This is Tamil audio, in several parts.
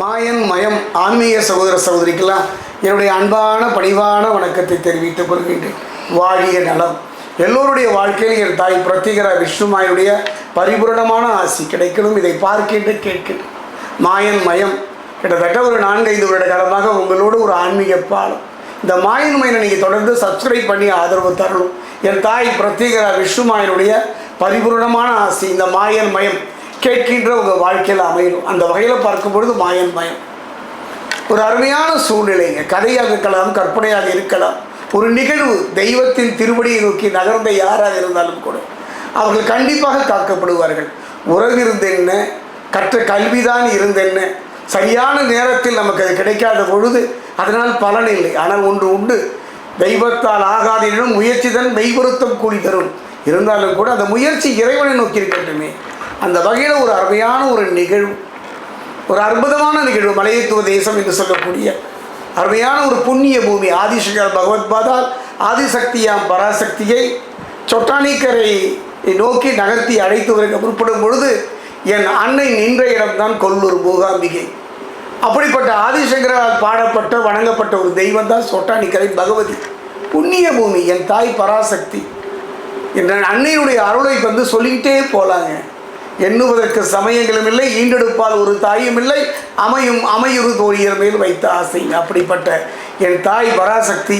மாயன் மயம் ஆன்மீக சகோதர சகோதரிக்கெல்லாம் என்னுடைய அன்பான பணிவான வணக்கத்தை தெரிவித்துக் கொள்கின்றேன். வாழிய நலம். எல்லோருடைய வாழ்க்கையில் என் தாய் பிரத்திகர விஷ்ணுமாயுடைய பரிபூரணமான ஆசி கிடைக்கணும். இதை பார்க்கின்ற கேட்கிறேன். மாயன் மயம் கிட்டத்தட்ட ஒரு நான்கைந்து வருட காலமாக உங்களோடு ஒரு ஆன்மீக பாலம். இந்த மாயன் மயனை நீங்கள் தொடர்ந்து சப்ஸ்கிரைப் பண்ணி ஆதரவு தரணும். என் தாய் பிரத்யேகர விஷ்ணுமாயனுடைய பரிபூர்ணமான ஆசி இந்த மாயன் மயம் கேட்கின்ற உங்கள் வாழ்க்கையில் அமையணும். அந்த வகையில் பார்க்கும் பொழுது மாயன் மயம் ஒரு அருமையான சூழ்நிலைங்க. கதையாக இருக்கலாம் கற்பனையாக இருக்கலாம். ஒரு நிகழ்வு தெய்வத்தின் திருவடியை நோக்கி நகர்ந்த யாராக இருந்தாலும் கூட அவர்கள் கண்டிப்பாக காக்கப்படுவார்கள். உறவு இருந்தென்ன? கற்ற கல்விதான் இருந்தென்ன? சரியான நேரத்தில் நமக்கு அது கிடைக்காத பொழுது அதனால் பலன் இல்லை. ஆனால் ஒன்று உண்டு. தெய்வத்தால் ஆகாதீனும் முயற்சி தான் மெய்வருத்தம் கூடி தரும். இருந்தாலும் கூட அந்த முயற்சி இறைவனை நோக்கி இருக்கட்டுமே. அந்த வகையில் ஒரு அருமையான ஒரு நிகழ்வு. ஒரு அற்புதமான நிகழ்வு. மலையத்துவ தேசம் என்று சொல்லக்கூடிய அருமையான ஒரு புண்ணிய பூமி. ஆதிசங்கர் பகவத் பாதால் ஆதிசக்தியாம் பராசக்தியை சொட்டானிக்கரை நோக்கி நகர்த்தி அழைத்து வருக முற்படும் பொழுது என் அன்னை நின்ற இடம்தான் கொல்லூர் மூகாம்பிகை. அப்படிப்பட்ட ஆதிசங்கரால் பாடப்பட்ட வணங்கப்பட்ட ஒரு தெய்வம் தான் சொட்டானிக்கரை பகவதி. புண்ணிய பூமி. என் தாய் பராசக்தி. என்ற அன்னையுடைய அருளை வந்து சொல்லிக்கிட்டே போலாங்க. எண்ணுவதற்கு சமயங்களும் இல்லை ஈண்டெடுப்பால் ஒரு தாயும் இல்லை அமையும் அமையுறு தோழியர் மேல் வைத்த ஆசை. அப்படிப்பட்ட என் தாய் பராசக்தி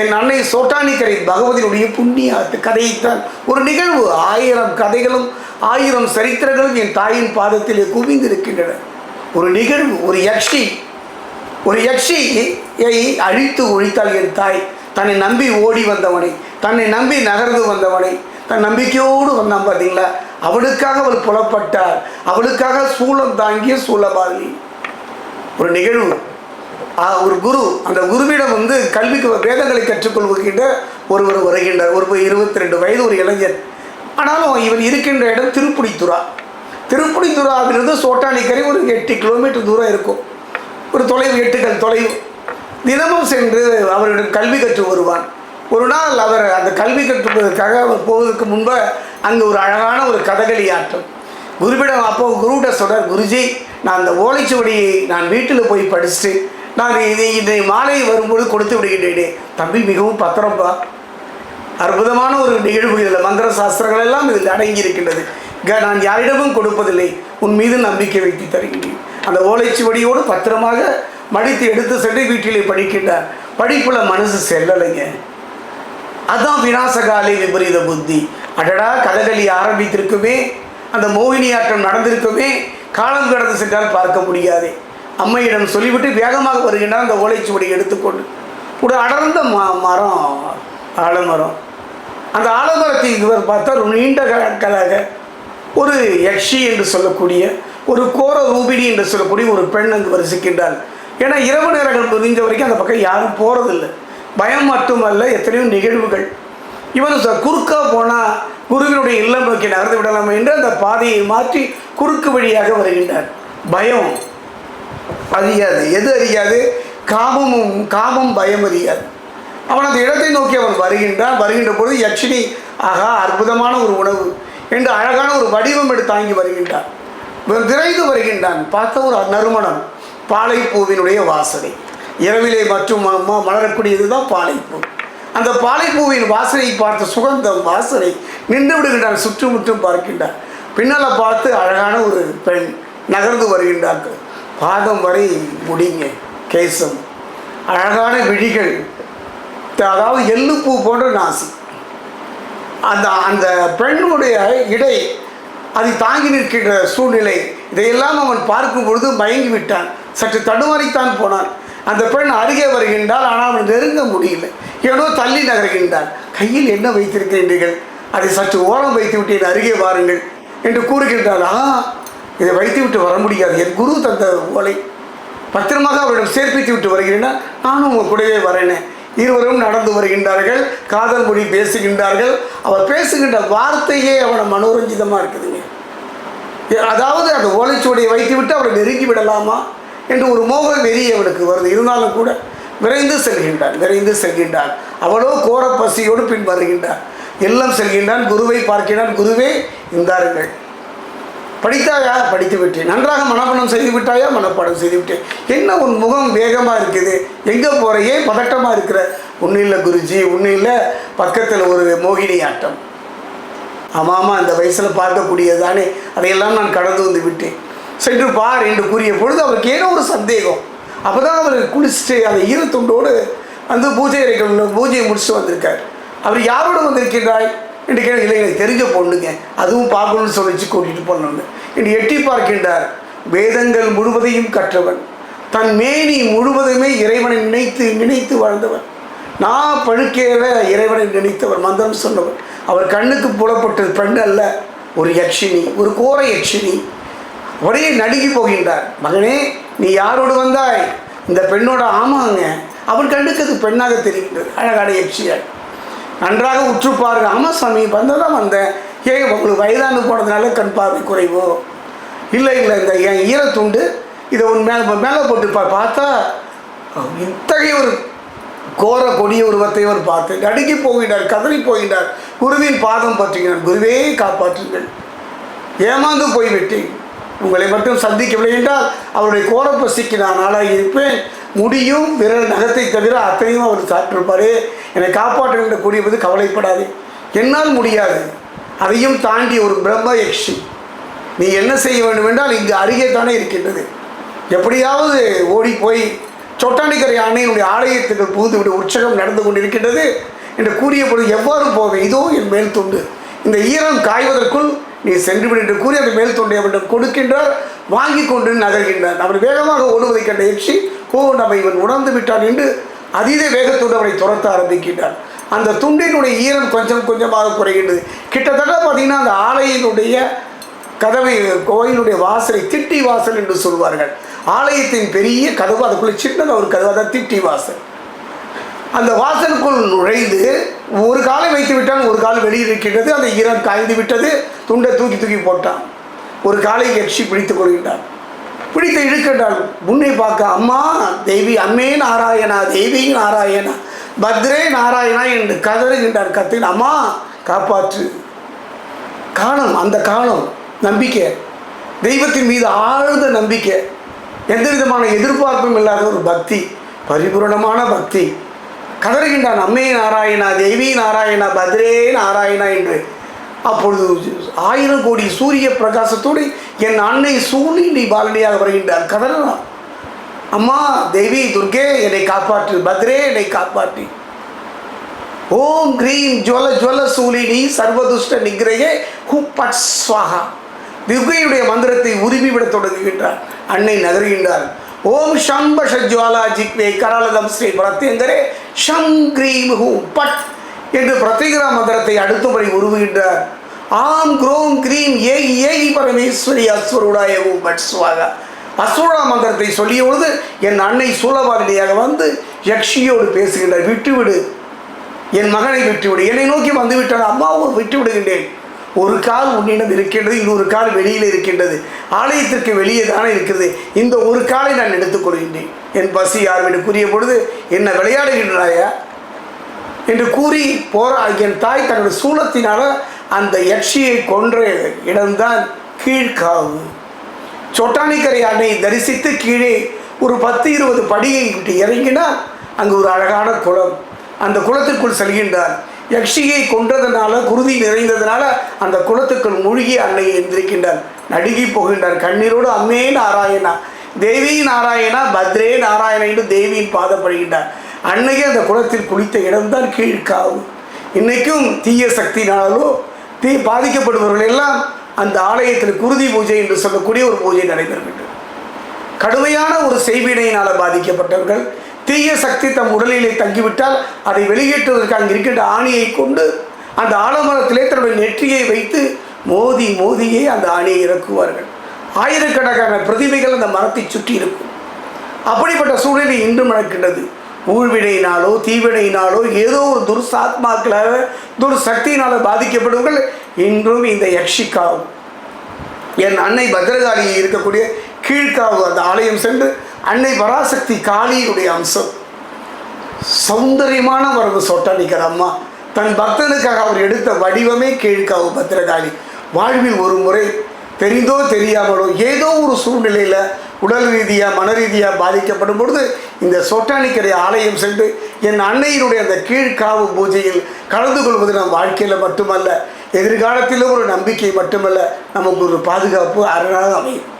என் அன்னை சோட்டானிக்கரை பகவதியுடைய புண்ணிய கதையைத்தான். ஒரு நிகழ்வு ஆயிரம் கதைகளும் ஆயிரம் சரித்திரங்களும் என் தாயின் பாதத்திலே குவிந்திருக்கின்றன. ஒரு நிகழ்வு ஒரு யக்ஷி ஒரு யக்ஷியை அழித்து ஒழித்தாள் என் தாய் தன்னை நம்பி ஓடி வந்தவனை தன்னை நம்பி நகர்ந்து வந்தவனை நம்பிக்கையோடு வந்தான் பார்த்தீங்களா அவளுக்காக அவள் புலப்பட்டார் அவளுக்காக சூளம் தாங்கிய சூழபாதி ஒரு நிகழ்வு. ஆ, ஒரு குரு. அந்த குருவிடம் வந்து கல்விக்கு வேதங்களை கற்றுக்கொள்கின்ற ஒருவர் வருகின்றார். ஒரு இருபத்தி ரெண்டு வயது ஒரு இளைஞர் ஆனாலும் இவன் இருக்கின்ற இடம் திருப்புடித்துறா திருப்புடித்துறாவிலிருந்து சோட்டானிக்கரை ஒரு எட்டு கிலோமீட்டர் தூரம் இருக்கும். ஒரு தொலைவு எட்டுக்கள் தொலைவு. தினமும் சென்று அவரிடம் கல்வி கற்று வருவான். ஒரு நாள் அவர் அந்த கல்வி கற்றுவதற்காக அவர் போவதற்கு முன்பு அங்கே ஒரு அழகான ஒரு கதகளி ஆட்டம் குருவிடம் அப்போ குருவிட்ட சொல்கிறார் குருஜி நான் அந்த ஓலைச்சுவடியை நான் வீட்டில் போய் படிச்சுட்டு நான் இதை இதை மாலை வரும்போது கொடுத்து விடுகின்றேனே. தம்பி மிகவும் பத்திரம்பா அற்புதமான ஒரு நிகழ்வு இதில். மந்திர சாஸ்திரங்கள் எல்லாம் இதில் அடங்கி இருக்கின்றது க- நான் யாரிடமும் கொடுப்பதில்லை. உன் மீது நம்பிக்கை வைத்து தருகின்றேன் அந்த ஓலைச்சுவடியோடு பத்திரமாக மடித்து எடுத்து சென்று வீட்டிலே படிக்கின்றார். படிப்புல மனசு செல்லலைங்க. அதுதான் விநாசகாலை விபரீத புத்தி. அடடா கதகளி ஆரம்பித்திருக்குமே. அந்த மோகினி ஆட்டம் நடந்திருக்குமே. காலம் கடந்து சென்றால் பார்க்க முடியாது. அம்மையிடம் சொல்லிவிட்டு வேகமாக வருகின்றார் அந்த ஓலைச்சுவடியை எடுத்துக்கொண்டு. ஒரு அடர்ந்த ம மரம் ஆலமரம். அந்த ஆலமரத்தை இவர் பார்த்தா ஒரு நீண்ட நாட்களாக ஒரு யக்ஷி என்று சொல்லக்கூடிய ஒரு கோர ரூபிணி என்று சொல்லக்கூடிய ஒரு பெண் அங்கு வரிசிக்கின்றாள் ஏன்னா இரவு நேரங்கள் முடிஞ்ச வரைக்கும் அந்த பக்கம் யாரும் போகிறதில்லை பயம் மட்டுமல்ல எத்தனையோ நிகழ்வுகள். இவன் ச- குறுக்கா போனால் குருவினுடைய இல்லம் நோக்கி நகர்ந்து விடலாம் என்று அந்த பாதையை மாற்றி குறுக்கு வழியாக வருகின்றார். பயம் அறியாது. எது அறியாது? காமமும் காமம் பயம் அறியாது. அவன் அந்த இடத்தை நோக்கி அவன் வருகின்றான். வருகின்ற பொழுது யக்ஷினி ஆகா அற்புதமான ஒரு உணவு என்று அழகான ஒரு வடிவம் எடுத்து தாங்கி வருகின்றான். விரைந்து வருகின்றான். பார்த்த ஒரு நறுமணம் பாலைப்பூவினுடைய வாசனை. இரவிலே மற்றும் ம- ம- மலரக்கூடியது தான் பாலைப்பூ. அந்த பாலைப்பூவின் வாசனை பார்த்த சுகந்தம் வாசனை நின்று விடுகின்றான் சுற்றுமுற்றும் பார்க்கின்றார். பின்னால் பார்த்து அழகான ஒரு பெண் நகர்ந்து வருகின்றார்கள். பாதம் வரை முடிங்க கேசம். அழகான விழிகள் அதாவது எள்ளுப்பூ போன்ற நாசி. அந்த அந்த பெண்ணுடைய இடை அதை தாங்கி நிற்கின்ற சூழ்நிலை இதையெல்லாம் அவன் பார்க்கும் பொழுது மயங்கி விட்டான் சற்று தடுமாறித்தான் போனான். அந்த பெண் அருகே வருகின்றால் ஆனால் அவன் நெருங்க முடியல. ஏனோ தள்ளி நகர்கின்றான் கையில் என்ன வைத்திருக்கின்றீர்கள்? அதை சற்று ஓரம் வைத்து விட்டேன் அருகே வாருங்கள் என்று கூறுகின்றாள். ஆ இதை வைத்து விட்டு வர முடியாது. என் குரு தந்த ஓலை. பத்திரமாக அவரிடம் சேர்ப்பித்து விட்டு வருகிறேன்னா நானும் உங்கள் கூடவே வரேனே. இருவரும் நடந்து வருகின்றார்கள். காதல் மொழி பேசுகின்றார்கள். அவர் பேசுகின்ற வார்த்தையே அவனை மனோரஞ்சிதமாக இருக்குதுங்க. அதாவது அந்த ஓலைச்சுவடியை வைத்துவிட்டு அவரை நெருங்கி விடலாமா என்று ஒரு மோக வெறி அவனுக்கு வருது. இருந்தாலும் கூட விரைந்து செல்கின்றான் விரைந்து செல்கின்றான். அவளோ கோர பசியோடு பின் வருகின்றான். எல்லாம் செல்கின்றான் குருவை பார்க்கிறான். குருவே இந்தாருங்கள். படித்தாயா? படித்து விட்டேன் நன்றாக மனப்பாடம் செய்து விட்டாயா? மனப்பாடம் செய்து விட்டேன். என்ன உன் முகம் வேகமாக இருக்குது? எங்கே போகிறையே பதட்டமாக இருக்கிற? ஒன்றும் இல்லை குருஜி ஒன்றும் இல்லை பக்கத்தில் ஒரு மோகினி ஆட்டம். ஆமாம் ஆமாம் இந்த வயசில் பார்க்கக்கூடியது தானே. அதையெல்லாம் நான் கடந்து வந்து விட்டேன். சென்று பார் என்று கூறிய பொழுது அவருக்கு ஏதோ ஒரு சந்தேகம். அப்போ தான் அவர் குளிச்சுட்டு அந்த ஈரத்துண்டோடு வந்து பூஜை அறைகள் பூஜையை முடிச்சுட்டு வந்திருக்கார். அவர் யாரோட வந்திருக்கின்றாய்? என்று கேட்க இல்லை எனக்கு தெரிஞ்ச பொண்ணுங்க. அதுவும் பார்க்கணும்னு சொல்லிச்சு கூட்டிகிட்டு போனோன்னு என்று எட்டி பார்க்கின்றார். வேதங்கள் முழுவதையும் கற்றவன். தன் மேனி முழுவதுமே இறைவனை நினைத்து நினைத்து வாழ்ந்தவன். நான் பழுக்கேற இறைவனை நினைத்தவர் மந்திரம் சொன்னவர் அவர் கண்ணுக்கு புலப்பட்டது பெண் அல்ல ஒரு யக்ஷினி ஒரு கோர யக்ஷினி ஒரே நடுங்கி போகின்றார். மகனே நீ யாரோடு வந்தாய்? இந்த பெண்ணோட ஆமாங்க அவன் கண்ணுக்கு அது பெண்ணாக தெரிகின்றது. அழகான யக்ஷியாய் நன்றாக உற்று பாருங்க ஆமாம் சாமி வந்ததான் வந்தேன். ஏன் உங்களுக்கு வயதானு போனதுனால கண் பார்வை குறைவோ? இல்லை இல்லை இந்த என் ஈரத்துண்டு இதை உன் மேலே மேலே போட்டு பா பார்த்தா இத்தகைய ஒரு கோர கொடிய உருவத்தை அவர் பார்த்து நடுங்கி போகின்றார் கதறி போகின்றார். குருவின் பாதம் பற்றுகிறார் குருவே காப்பாற்றுங்கள். ஏமாந்து போய்விட்டேன். உங்களை மட்டும் சந்திக்கவில்லை என்றால் அவருடைய கோரப்பசிக்கு நான் ஆளாகி இருப்பேன் முடியும் விரல் நகத்தை தவிர அத்தனையும் அவர் சாப்பிட்டிருப்பாரே என்னை காப்பாற்றுகின்ற கூடியது கவலைப்படாது. என்னால் முடியாது. அதையும் தாண்டி ஒரு பிரம்ம யக்ஷி. நீ என்ன செய்ய வேண்டும் என்றால் இங்கு அருகே தானே இருக்கின்றது. எப்படியாவது ஓடி போய் சொட்டானிக்கரை அன்னையினுடைய ஆலயத்துக்கு புகுந்து விட உற்சகம் நடந்து கொண்டிருக்கின்றது என்று கூறிய பொழுது எவ்வாறு போவேன்? இதோ என் மேல் துண்டு. இந்த ஈரம் காய்வதற்குள் நீ சென்று விடு என்று கூறி அந்த மேல் தொண்டை அவரிடம் கொடுக்கின்றார். வாங்கி கொண்டு நகர்கின்றார். அவர் வேகமாக ஓடுவதை கண்ட எச்சி ஓ நம்ம இவன் உணர்ந்து விட்டான் என்று அதீத வேகத்தோடு அவரை துரத்த ஆரம்பிக்கின்றான். அந்த துண்டினுடைய ஈரம் கொஞ்சம் கொஞ்சமாக குறைகின்றது. கிட்டத்தட்ட பார்த்தீங்கன்னா அந்த ஆலையினுடைய கதவை கோயிலுடைய வாசலை திட்டி வாசல் என்று சொல்வார்கள். ஆலயத்தின் பெரிய கதவு அதுக்குள்ளே சின்னதாக ஒரு கதவு அதான் திட்டி வாசல். அந்த வாசலுக்குள் நுழைந்து ஒரு காலை வைத்து விட்டான் ஒரு கால் வெளியில் இருக்கின்றது. அந்த ஈரம் காய்ந்து விட்டது. துண்டை தூக்கி தூக்கி போட்டான். ஒரு காலை யக்ஷி பிடித்து கொள்கின்றான். பிடித்து இழுக்கின்றான் முன்னே பார்க்க அம்மா தேவி அம்மே நாராயணா தேவி நாராயணா பத்ரே நாராயணா என்று கதறுகின்றார் கத்தின். அம்மா காப்பாற்று. காலம் அந்த காலம் நம்பிக்கை. தெய்வத்தின் மீது ஆழ்ந்த நம்பிக்கை. எந்த விதமான எதிர்பார்ப்பும் இல்லாத ஒரு பக்தி. பரிபூரணமான பக்தி. கதறுகின்றான் அம்மே நாராயணா தேவி நாராயணா பத்ரே நாராயணா என்று. அப்பொழுது ஆயிரம் கோடி சூரிய பிரகாசத்தோடு என் அன்னை சூனி நீ பாலடியாக வருகின்றார். கதறலாம். அம்மா தேவி துர்கே என்னை காப்பாற்று. பத்ரே என்னை காப்பாற்றி. ஓம் கிரீம் ஜுவல ஜுவல சூலினி சர்வதுஷ்ட நிகிரையே ஹுப்பட் ஸ்வாஹா துர்கையுடைய மந்திரத்தை உருவி தொடங்குகின்றார். அன்னை நகர்கின்றார். ஓம் சம்ப ஷஜ்வாலா ஜிக்வே கராலதம் ஸ்ரீ பிரத்யங்கரே. ஷம் கிரீம் ஹூம் பட் என்று பிரத்யேகரா மந்திரத்தை அடுத்தபடி உருவுகின்றார் ஆம் குரோம் கிரீம் ஏய் ஏய் பரமேஸ்வரி அஸ்வருடாய ஹூ பட் சுவாகா. அசுரா மந்திரத்தை சொல்லிய பொழுது என் அன்னை சூழபாலினியாக வந்து யக்ஷியோடு பேசுகின்றார். விட்டுவிடு. என் மகனை விட்டுவிடு. என்னை நோக்கி வந்து விட்டான். அம்மாவை விட்டு விடுகின்றேன் ஒரு கால் உன்னிடம் இருக்கின்றது இன்னொரு கால் வெளியில் இருக்கின்றது. ஆலயத்திற்கு வெளியே தானே இருக்கிறது இந்த ஒரு காலை நான் எடுத்துக்கொள்கின்றேன் என் பசி யார் என்று கூறிய பொழுது என்ன விளையாடுகின்றாயா? என்று கூறி போரா என் தாய் தன்னுடைய சூலத்தினால அந்த யட்சியை கொன்ற இடம்தான் கீழ்காவு. சொட்டானிக்கரை அணை தரிசித்து கீழே ஒரு பத்து இருபது படியை விட்டு இறங்கினால் அங்கு ஒரு அழகான குளம். அந்த குளத்திற்குள் செல்கின்றார் யக்ஷியை கொன்றதுனால குருதி நிறைந்ததுனால அந்த குளத்துக்குள் மூழ்கி அன்னை எந்திரிக்கின்றார் நடுகி போகின்றார் கண்ணீரோடு அம்மே நாராயணா. தேவி நாராயணா. பத்ரே நாராயணா என்று தேவியின் பாதப்படுகின்றார் அன்னையே அந்த குளத்தில் குளித்த இடம்தான் கீழ்காவு. இன்னைக்கும் தீய சக்தினாலோ தீ பாதிக்கப்படுபவர்கள் எல்லாம் அந்த ஆலயத்தில் குருதி பூஜை என்று சொல்லக்கூடிய ஒரு பூஜை நடைபெறுகின்றது. கடுமையான ஒரு செய்வினையினால் பாதிக்கப்பட்டவர்கள் தீய சக்தி தம் உடலிலே தங்கிவிட்டால் அதை வெளியேற்றுவதற்கு அங்கே இருக்கின்ற ஆணியை கொண்டு அந்த ஆலமரத்திலே தன்னுடைய நெற்றியை வைத்து மோதி மோதியே அந்த ஆணியை இறக்குவார்கள். ஆயிரக்கணக்கான பிரதிமைகள் அந்த மரத்தை சுற்றி இருக்கும். அப்படிப்பட்ட சூழ்நிலை இன்றும் நடக்கின்றது. ஊழ்வினையினாலோ தீவினையினாலோ ஏதோ ஒரு துர்சாத்மாக்களாக துர்சக்தியினால பாதிக்கப்படுவர்கள் இன்றும் இந்த யக்ஷிக்காவும் என் அன்னை பத்ரகாளி இருக்கக்கூடிய கீழ்காவு அந்த ஆலயம் சென்று அன்னை பராசக்தி காளியுடைய அம்சம். சௌந்தரியமான வரவு சொட்டானிக்கிற அம்மா. தன் பக்தனுக்காக அவர் எடுத்த வடிவமே கீழ்காவு பத்திரகாளி. வாழ்வில் ஒரு முறை தெரிந்தோ தெரியாமலோ ஏதோ ஒரு சூழ்நிலையில் உடல் ரீதியாக மன ரீதியாக பாதிக்கப்படும் பொழுது இந்த சொட்டானிக்கரை ஆலயம் சென்று என் அன்னையினுடைய அந்த கீழ்காவு பூஜையில் கலந்து கொள்வது நம் வாழ்க்கையில் மட்டுமல்ல எதிர்காலத்திலும் ஒரு நம்பிக்கை மட்டுமல்ல நமக்கு ஒரு பாதுகாப்பு அரணாக அமையும்.